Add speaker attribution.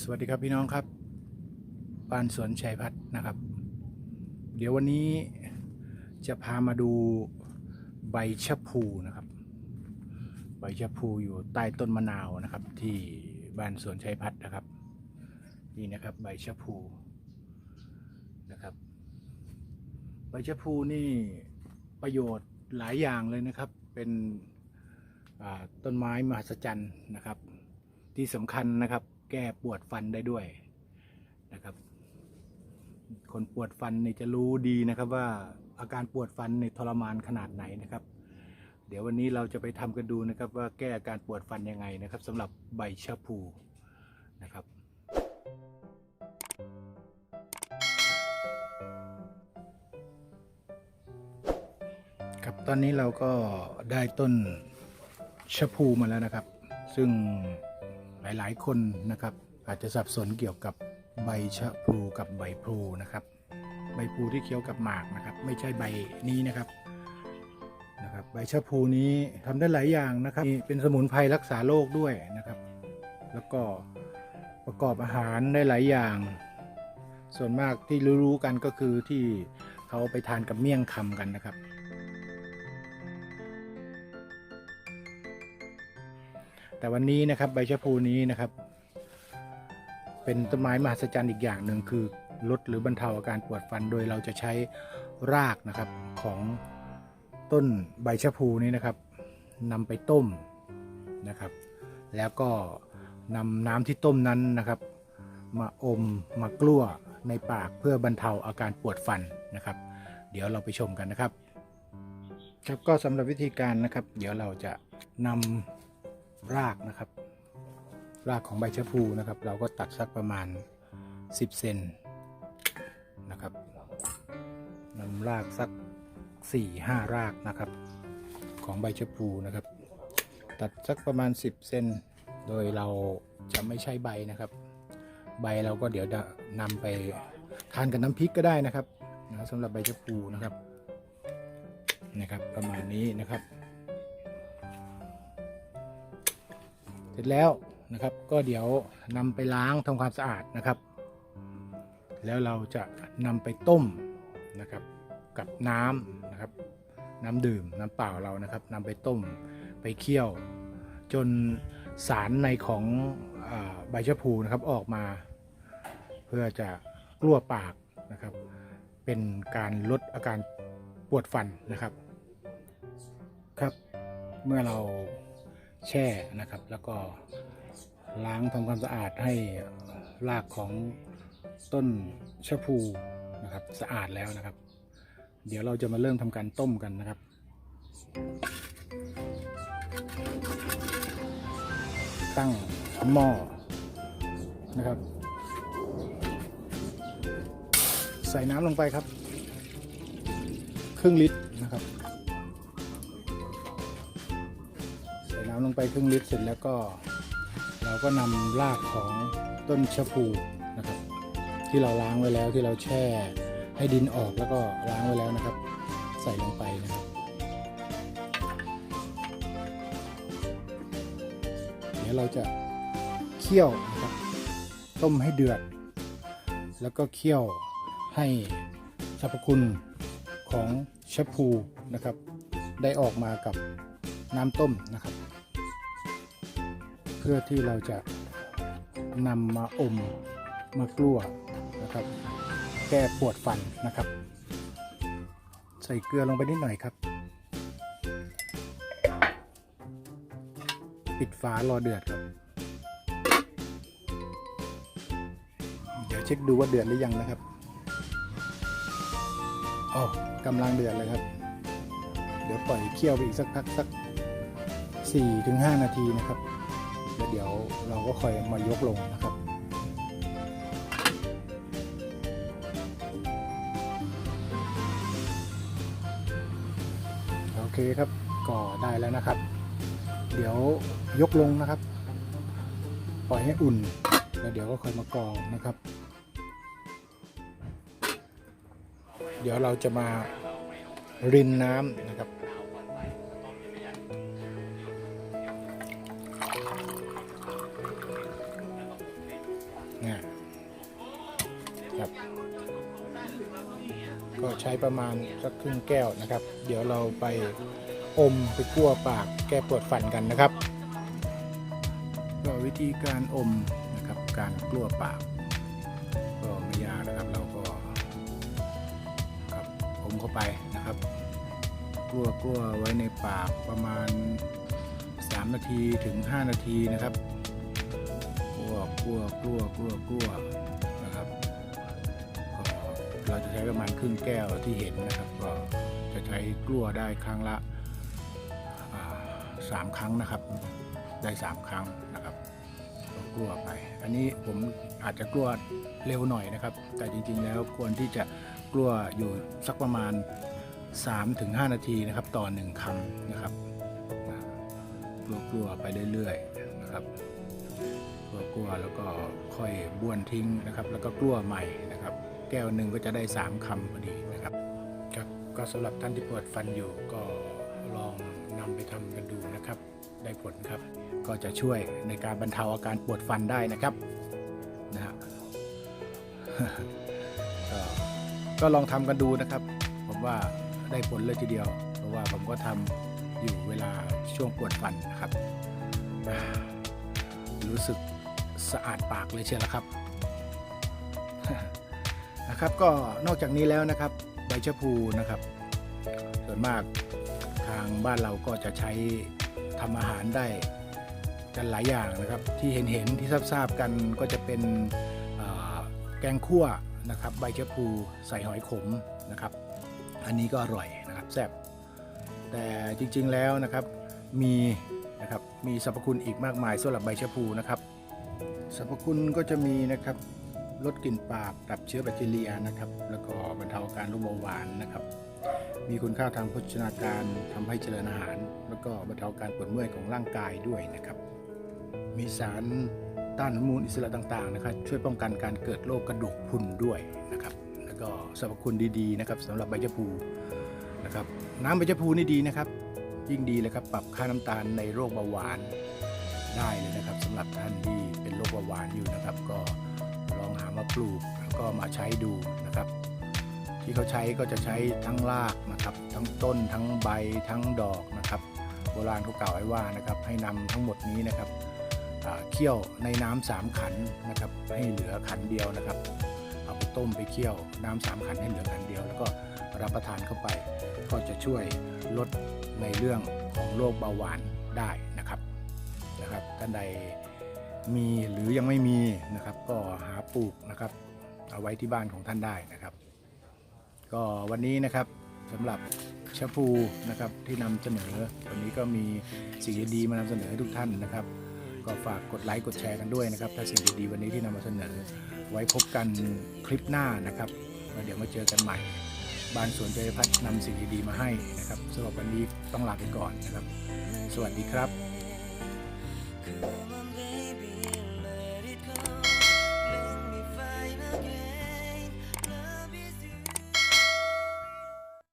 Speaker 1: สวัสดีครับพี่น้องครับปานสวนชัยพัฒน์นะครับ เดี๋ยววันนี้จะพามาดูใบชะพูนะครับ ใบชะพูอยู่ใต้ต้นมะนาวนะครับ ที่บ้านสวนชัยพัฒน์นะครับ นี่นะครับใบชะพูนะครับ ใบชะพูนี่ประโยชน์หลายอย่างเลยนะครับ เป็นต้นไม้มหัศจรรย์นะครับ ที่สำคัญนะครับ แก้ปวดฟันได้ด้วยนะครับ คนปวดฟันนี่จะรู้ดีนะครับว่าอาการปวดฟันในทรมานขนาดไหนนะครับ เดี๋ยววันนี้เราจะไปทำกันดูนะครับว่าแก้อาการปวดฟันยังไงนะครับสำหรับใบชะพูนะครับครับตอนนี้เราก็ได้ต้นชะพูมาแล้วนะครับ ซึ่ง หลายๆ คนนะครับ อาจจะสับสนเกี่ยวกับใบชะพลูกับใบพลูนะครับ ใบพลูที่เคี้ยวกับหมากนะครับ ไม่ใช่ใบนี้นะครับนะครับใบชะพลูนี้ทำได้หลายอย่างนะครับเป็นสมุนไพรรักษาโรคด้วยนะครับ แล้วก็ประกอบอาหารได้หลายอย่าง ส่วนมากที่รู้ๆกันก็คือที่เขาไปทานกับเมี่ยงคำกันนะครับ แต่วันนี้นะครับใบชะพูนี้นะครับ เป็นต้นไม้มหัศจรรย์อีกอย่างหนึ่งคือลดหรือบรรเทาอาการปวดฟันโดยเราจะใช้รากนะครับของต้นใบชะพูนี้นะครับนำไปต้มนะครับ แล้วก็นำน้ำที่ต้มนั้นนะครับ มาอมมากลั้วในปากเพื่อบรรเทาอาการปวดฟันนะครับ เดี๋ยวเราไปชมกันนะครับ ครับก็สำหรับวิธีการนะครับ เดี๋ยวเราจะนำ รากนะครับ รากของใบชะพูนะครับ เราก็ตัดสักประมาณ 10 เซนนะครับนำรากสัก 4 5 รากนะครับ ของใบชะพูนะครับ ตัดสักประมาณ 10 เซนโดยเราจะไม่ใช้ใบนะครับ ใบเราก็เดี๋ยวจะนำไปทานกับน้ำพริกก็ได้นะครับนะสำหรับใบชะพูนะครับนะครับ ประมาณนี้นะครับ เสร็จแล้วนะครับก็เดี๋ยวนำไปล้างทำความสะอาดนะครับ แล้วเราจะนำไปต้มนะครับกับน้ำนะครับ น้ำดื่มน้ำเปล่าเรานะครับนำไปต้มไปเคี่ยว จนสารในของอใบชะพูนะครับออกมา เพื่อจะกลั้วปากนะครับ เป็นการลดอาการปวดฟันนะครับครับ เมื่อเรา แช่นะครับ แล้วก็ล้างทำความสะอาดให้รากของต้นชะพูนะครับสะอาดแล้วนะครับ เดี๋ยวเราจะมาเริ่มทำการต้มกันนะครับตั้งหม้อนะครับ ใส่น้ำลงไปครับ ครึ่งลิตรนะครับ น้ำลงไปครึ่งลิตรเสร็จแล้วก็ เราก็นำรากของต้นชะพูนะครับ ที่เราล้างไว้แล้วที่เราแช่ให้ดินออกแล้วก็ล้างไว้แล้วนะครับ ใส่ลงไปนะครับเดี๋ยวเราจะเคี่ยวนะครับต้มให้เดือด แล้วก็เคี่ยวให้สรรพคุณของชะพูนะครับ ได้ออกมากับน้ำต้มนะครับ พื่อที่เราจะนำมาอมมากลัวนะครับ แก้ปวดฟันนะครับ ใส่เกลือลงไปนิดหน่อยครับ ปิดฝารอเดือดครับ เดี๋ยวเช็คดูว่าเดือดหรือยังนะครับอ๋อกำลังเดือดเลยครับ เดี๋ยวปล่อยเคี่ยวไปอีกสักพักสัก4-5 นาทีนะครับ แล้วเดี๋ยวเราก็ค่อยมายกลงนะครับโอเคครับก็ได้แล้วนะครับ เดี๋ยวยกลงนะครับ ปล่อยให้อุ่น แล้วเดี๋ยวก็ค่อยมากรองนะครับ เดี๋ยวเราจะมารินน้ำนะครับ ใช้ประมาณสักครึ่งแก้วนะครับ เดี๋ยวเราไปอมไปคั่วปากแก้ปวดฟันกันนะครับก็วิธีการอมนะครับการกลั้วปากก็ไม่ยากนะครับเราก็ครับอมเข้าไปนะครับกลั้วกลั้วไว้ในปากประมาณ 3 นาทีถึง 5 นาทีนะครับกลั้วกลั้วกลั้วกลั้วกลั้ว เราจะใช้ประมาณครึ่งแก้วที่เห็นนะครับ ก็จะใช้กลั้วได้ครั้งละสามครั้งนะครับ ได้สามครั้งนะครับกลั้วไป อันนี้ผมอาจจะกลั้วเร็วหน่อยนะครับ แต่จริงๆแล้วควรที่จะกลั้วอยู่สักประมาณ 3-5 นาทีนะครับ ต่อหนึ่งคำนะครับกลัวๆไปเรื่อยๆนะครับกลัวๆแล้วก็ค่อยบ้วนทิ้งนะครับ แล้วก็กลัวใหม่ แก้วหนึ่งก็จะได้ 3คำพอดีนะครับครับก็สำหรับท่านที่ปวดฟันอยู่ก็ลองนำไปทำกันดูนะครับ ได้ผลครับ ก็จะช่วยในการบรรเทาอาการปวดฟันได้นะครับนะฮะก็ลองทำกันดูนะครับ ผมว่าได้ผลเลยทีเดียว เพราะว่าผมก็ทำอยู่เวลาช่วงปวดฟันนะครับ รู้สึกสะอาดปากเลยเชียวละครับ นะครับ ก็นอกจากนี้แล้วนะครับใบชะพูนะครับ ส่วนมากทางบ้านเราก็จะใช้ทำอาหารได้กันหลายอย่างนะครับ ที่เห็นเห็นที่ทราบๆกันก็จะเป็นแกงคั่วนะครับ ใบชะพูใส่หอยขมนะครับ อันนี้ก็อร่อยนะครับแซ่บแต่จริงๆแล้วนะครับมีนะครับมีสรรพคุณอีกมากมายสำหรับใบชะพูนะครับสรรพคุณก็จะมีนะครับ ลดกลิ่นปากดับเชื้อแบคทีเรียนะครับ แล้วก็บรรเทาการโรคเบาหวานนะครับ มีคุณค่าทางโภชนาการทำให้เจริญอาหาร แล้วก็บรรเทาการปวดเมื่อยของร่างกายด้วยนะครับ มีสารต้านอนุมูลอิสระต่างๆนะครับ ช่วยป้องกันการเกิดโรคกระดูกพรุนด้วยนะครับ แล้วก็สรรพคุณดีๆนะครับสำหรับใบชะพูนะครับน้ำใบชะพูนี่ดีนะครับ ยิ่งดีเลยครับปรับค่าน้ำตาลในโรคเบาหวานได้เลยนะครับสำหรับท่านที่เป็นโรคเบาหวานอยู่นะครับก็ ปลูกแล้วก็มาใช้ดูนะครับ ที่เขาใช้ก็จะใช้ทั้งรากนะครับทั้งต้นทั้งใบทั้งดอกนะครับ โบราณเขากล่าวไว้ว่านะครับให้นำทั้งหมดนี้นะครับเคี่ยวในน้ำสามขันนะครับ ให้เหลือขันเดียวนะครับเอาไปต้มไปเคี่ยวน้ำสามขันให้เหลือขันเดียว แล้วก็รับประทานเข้าไป ก็จะช่วยลดในเรื่องของโรคเบาหวานได้นะครับนะครับท่านใด มีหรือยังไม่มีนะครับ ก็หาปลูกนะครับ เอาไว้ที่บ้านของท่านได้นะครับ ก็วันนี้นะครับสำหรับชะพูนะครับที่นำเสนอ วันนี้ก็มีสิ่งดีๆมานำเสนอให้ทุกท่านนะครับ ก็ฝากกดไลค์กดแชร์กันด้วยนะครับ ถ้าสิ่งดีๆวันนี้ที่นำมาเสนอ ไว้พบกันคลิปหน้านะครับแล้วเดี๋ยวมาเจอกันใหม่บ้านสวนใจริพัฒน์นำสิ่งดีๆมาให้นะครับสำหรับวันนี้ต้องลาไปก่อนนะครับ สวัสดีครับ